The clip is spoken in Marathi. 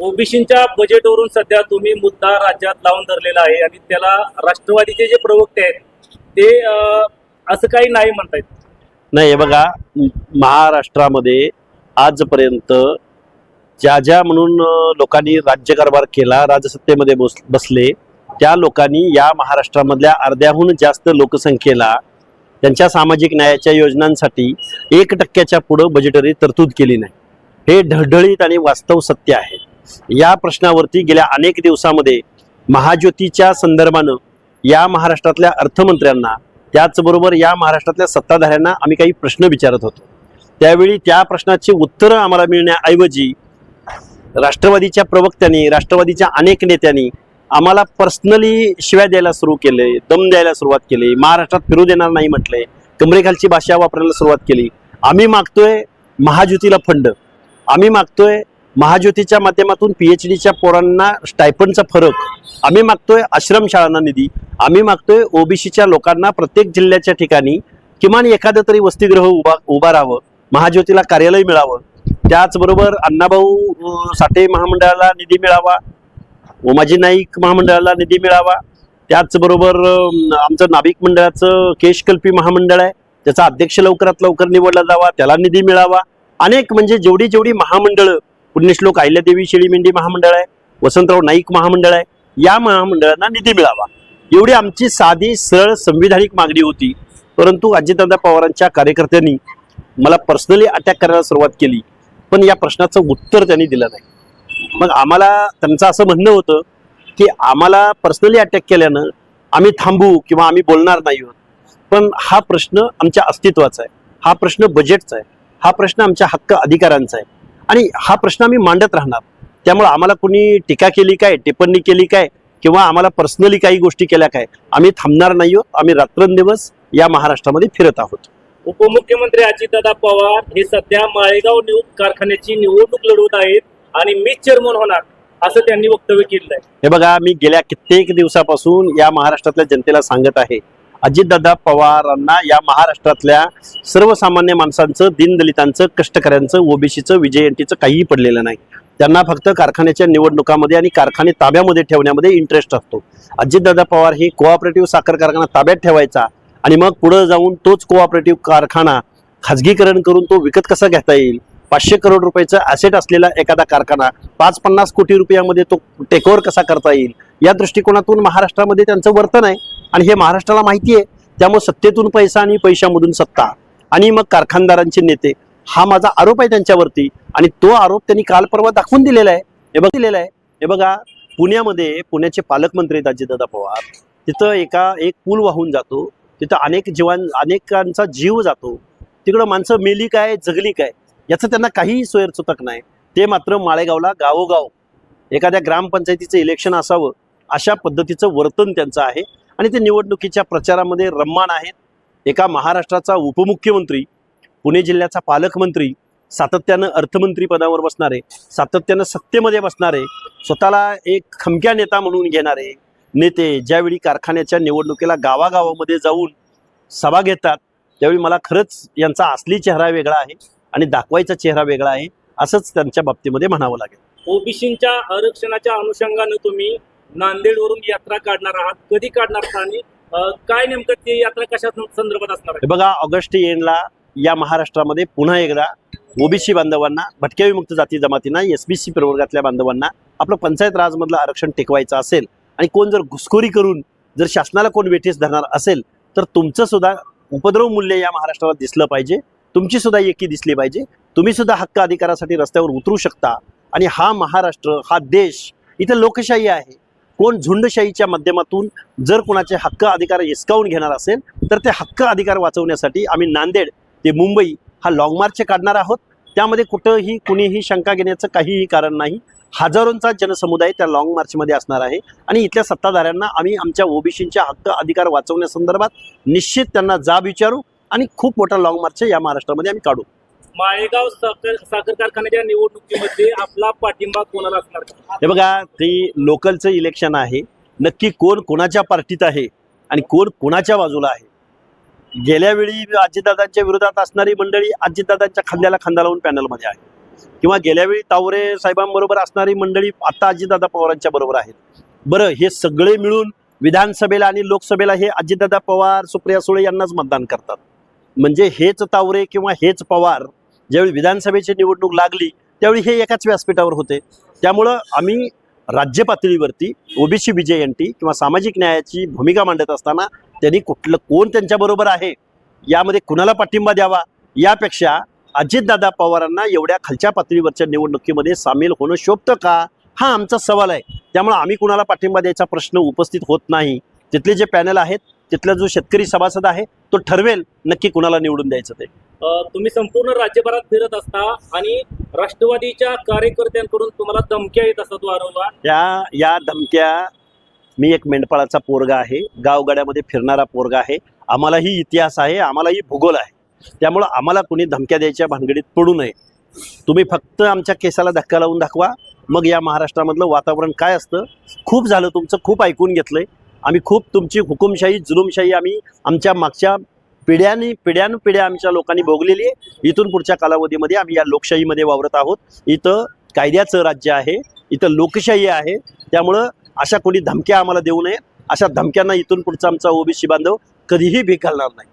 ओबीसीच्या बजेटवरून सध्या तुम्ही मुद्दा राज्यात लावून धरलेला आहे आणि त्याला राष्ट्रवादीचे जे प्रवक्ते आहेत ते असं काही नाही म्हणतायत. नाही बघा महाराष्ट्रामध्ये आजपर्यंत ज्या ज्या म्हणून लोकांनी राज्यकारभार केला राजसत्तेमध्ये बस बसले त्या लोकांनी या महाराष्ट्रामधल्या अर्ध्याहून जास्त लोकसंख्येला त्यांच्या सामाजिक न्यायाच्या योजनांसाठी एक टक्क्याच्या पुढं बजेटरी तरतूद केली नाही. हे ढळढळीत आणि वास्तव सत्य आहे. या प्रश्नावरती गेल्या अनेक दिवसामध्ये महाज्योतीच्या संदर्भानं या महाराष्ट्रातल्या अर्थमंत्र्यांना त्याचबरोबर या महाराष्ट्रातल्या सत्ताधाऱ्यांना आम्ही काही प्रश्न विचारत होतो. त्यावेळी त्या प्रश्नाची उत्तरं आम्हाला मिळण्याऐवजी राष्ट्रवादीच्या प्रवक्त्यांनी राष्ट्रवादीच्या अनेक नेत्यांनी आम्हाला पर्सनली शिव्या द्यायला सुरू केले दम द्यायला सुरुवात केली महाराष्ट्रात फिरू देणार नाही म्हटले कमरेखालची भाषा वापरायला सुरुवात केली. आम्ही मागतोय महाज्योतीला फंड. आम्ही मागतोय महाज्योतीच्या माध्यमातून पी एच डीच्या पोरांना स्टायपंडचा फरक. आम्ही मागतोय आश्रमशाळांना निधी. आम्ही मागतोय ओबीसीच्या लोकांना प्रत्येक जिल्ह्याच्या ठिकाणी किमान एखादं तरी वसतिगृह उभा उभा राहावं. महाज्योतीला कार्यालय मिळावं. त्याचबरोबर अण्णाभाऊ साठे महामंडळाला निधी मिळावा. उमाजी नाईक महामंडळाला निधी मिळावा. त्याचबरोबर आमचं नाभिक मंडळाचं केशकल्पी महामंडळ आहे. त्याचा अध्यक्ष लवकरात लवकर निवडला जावा. त्याला निधी मिळावा. अनेक म्हणजे जेवढी जेवढी महामंडळं पुण्यश्लोक अहिल्यादेवी शेळीमेंढी महामंडळ आहे वसंतराव नाईक महामंडळ आहे या महामंडळांना निधी मिळावा. एवढी आमची साधी सरळ संविधानिक मागणी होती. परंतु अजितदादा पवारांच्या कार्यकर्त्यांनी मला पर्सनली अटॅक करायला सुरुवात केली. पण या प्रश्नाचं उत्तर त्यांनी दिलं नाही. मग आम्हाला त्यांचं असं म्हणणं होतं की आम्हाला पर्सनली अटॅक केल्यानं आम्ही थांबू किंवा आम्ही बोलणार नाही आहोत पण हा प्रश्न आमच्या अस्तित्वाचा आहे. हा प्रश्न बजेटचा आहे. हा प्रश्न आमच्या हक्क अधिकारांचा आहे. आणि हा प्रश्न आम्ही मांडत राहणार. त्यामुळे आम्हाला कोणी टीका केली काय टिप्पणी केली काय किंवा आम्हाला पर्सनली काही गोष्टी केल्या काय आम्ही थांबणार नाही आहोत. आम्ही रात्रंदिवस या महाराष्ट्रामध्ये फिरत आहोत. उपमुख्यमंत्री अजितदादा पवार हे सध्या माळेगाव न्यूज कारखान्याची निवडणूक लढवत आहेत आणि मी चेअरमन होणार असं त्यांनी वक्तव्य केलं आहे. हे बघा मी गेल्या कित्येक दिवसापासून या महाराष्ट्रातल्या जनतेला सांगत आहे अजितदादा पवारांना या महाराष्ट्रातल्या सर्वसामान्य माणसांचं दीनदलितांचं कष्टकऱ्यांचं ओबीसीचं विजयंतीचं काहीही पडलेलं नाही. त्यांना फक्त कारखान्याच्या निवडणुकामध्ये आणि कारखाने ताब्यामध्ये ठेवण्यामध्ये इंटरेस्ट असतो. अजितदादा पवार हे कोऑपरेटिव्ह साखर कारखाना ताब्यात ठेवायचा आणि मग पुढे जाऊन तोच कोऑपरेटिव्ह कारखाना खाजगीकरण करून तो विकत कसा घेता येईल? पाचशे करोड रुपयाचं ॲसेट असलेला एखादा कारखाना पाच पन्नास कोटी रुपयामध्ये तो टेकओव्हर कसा करता येईल? या दृष्टिकोनातून महाराष्ट्रामध्ये त्यांचं वर्तन आहे. आणि हे महाराष्ट्राला माहिती आहे त्यामुळे सत्तेतून पैसा आणि पैशामधून सत्ता. आणि मग कारखानदारांचे नेते हा माझा आरोप आहे त्यांच्यावरती. आणि तो आरोप त्यांनी काल परवा दाखवून दिलेला आहे. हे बघ दिलेला आहे. हे बघा पुण्यामध्ये पुण्याचे पालकमंत्री आहेत अजितदादा पवार. तिथं एका एक पूल वाहून जातो. तिथं अनेक जीवां अनेकांचा जीव जातो. तिकडं माणसं मेली काय जगली काय याचं त्यांना काहीही सोयरचुतक नाही. ते मात्र माळेगावला गावोगाव एखाद्या ग्रामपंचायतीचं इलेक्शन असावं अशा पद्धतीचं वर्तन त्यांचं आहे. आणि ते निवडणुकीच्या प्रचारामध्ये रम्मान आहेत. एका महाराष्ट्राचा उपमुख्यमंत्री पुणे जिल्ह्याचा पालकमंत्री सातत्यानं अर्थमंत्री पदावर बसणारे सातत्यानं सत्तेमध्ये बसणारे स्वतःला एक खमक्या नेता म्हणून घेणारे नेते ज्यावेळी कारखान्याच्या निवडणुकीला गावागावामध्ये जाऊन सभा घेतात त्यावेळी मला खरंच यांचा असली चेहरा वेगळा आहे आणि दाखवायचा चेहरा वेगळा आहे असंच त्यांच्या बाबतीमध्ये म्हणावं लागेल. ओबीसीच्या आरक्षणाच्या अनुषंगानं तुम्ही नांदेडवरून यात्रा काढणार आहात. कधी काढणार आणि काय नेमकं ती यात्रा कशा संदर्भात असणार आहे? बघा ऑगस्ट एंडला या महाराष्ट्रामध्ये पुन्हा एकदा ओबीसी बांधवांना भटक्या विमुक्त जाती जमातींना एसबीसी प्रवर्गातल्या बांधवांना आपलं पंचायत राजमधलं आरक्षण टिकवायचं असेल आणि कोण जर घुसखोरी करून जर शासनाला कोण वेठीस धरणार असेल तर तुमचं सुद्धा उपद्रव मूल्य या महाराष्ट्राला दिसलं पाहिजे. तुमची सुद्धा एकी दिसली पाहिजे. तुम्ही सुद्धा हक्क अधिकारासाठी रस्त्यावर उतरू शकता. आणि हा महाराष्ट्र हा देश इथं लोकशाही आहे. कोण झुंडशाहीच्या माध्यमातून जर कोणाचे हक्क अधिकार हिसकावून घेणार असेल तर ते हक्क अधिकार वाचवण्यासाठी आम्ही नांदेड ते मुंबई हा लाँग मार्च काढणार आहोत. त्यामध्ये कुठंही कुणीही शंका घेण्याचं काहीही कारण नाही. हजारोंचा जनसमुदाय त्या लॉंग मार्चमध्ये असणार आहे. आणि इथल्या सत्ताधाऱ्यांना आम्ही आमच्या ओबीसींच्या हक्क अधिकार वाचवण्यासंदर्भात निश्चित त्यांना जाब विचारू आणि खूप मोठा लॉंग मार्च या महाराष्ट्रामध्ये आम्ही काढू. माळेगाव साखर साखर कारखान्याच्या निवडणुकीमध्ये आपला पाठिंबा कोणाला असणार? हे बघा ते लोकलचं इलेक्शन आहे. नक्की कोण कोणाच्या पार्टीत आहे आणि कोण कोणाच्या बाजूला आहे? गेल्या वेळी अजितदादांच्या विरोधात असणारी मंडळी अजितदादांच्या खांद्याला खांदा लावून पॅनलमध्ये आहे. किंवा गेल्या वेळी तावरे साहेबांबरोबर असणारी मंडळी आता अजितदादा पवारांच्या बरोबर आहेत. बरं हे सगळे मिळून विधानसभेला आणि लोकसभेला हे अजितदादा पवार सुप्रिया सुळे यांनाच मतदान करतात. म्हणजे हेच तावरे किंवा हेच पवार ज्यावेळी विधानसभेची निवडणूक लागली त्यावेळी हे एकाच व्यासपीठावर होते. त्यामुळं आम्ही राज्य पातळीवरती ओबीसी विजय एन टी किंवा सामाजिक न्यायाची भूमिका मांडत असताना त्यांनी कुठलं कोण त्यांच्याबरोबर आहे यामध्ये कुणाला पाठिंबा द्यावा यापेक्षा अजितदादा पवारांना एवढ्या खालच्या पातळीवरच्या निवडणुकीमध्ये सामील होणं शोभतं का हा आमचा सवाल आहे. त्यामुळे आम्ही कुणाला पाठिंबा द्यायचा प्रश्न उपस्थित होत नाही. तिथले जे पॅनल आहेत तिथला जो शेतकरी सभासद आहे तो ठरवेल नक्की कुणाला निवडून द्यायचं ते. तुम्ही संपूर्ण राज्यभरात फिरत असता आणि राष्ट्रवादीच्या कार्यकर्त्यांकडून तुम्हाला धमक्या येत असतात वारंवार. या या धमक्या मी एक मेंढपाळाचा पोरगा आहे. गावगाड्यामध्ये फिरणारा पोरगा आहे. आम्हालाही इतिहास आहे आम्हालाही भूगोल आहे. त्यामुळं आम्हाला कुणी धमक्या द्यायच्या भानगडीत पडू नये. तुम्ही फक्त आमच्या केसाला धक्का लावून दाखवा. मग या महाराष्ट्रामधलं वातावरण काय असतं? खूप झालं तुमचं खूप ऐकून घेतलंय. आम्ही खूप तुमची हुकुमशाही जुलुमशाही आम्ही आमच्या मागच्या पिढ्यानी पिढ्यानपिढ्या आमच्या लोकांनी भोगलेली आहे. इथून पुढच्या कालावधीमध्ये आम्ही या लोकशाहीमध्ये वावरत आहोत. इथं कायद्याचं राज्य आहे. इथं लोकशाही आहे. त्यामुळं अशा कोणी धमक्या आम्हाला देऊ नये. अशा धमक्यांना इथून पुढचा आमचा ओबीसी बांधव कधीही भीक घालणार नाही.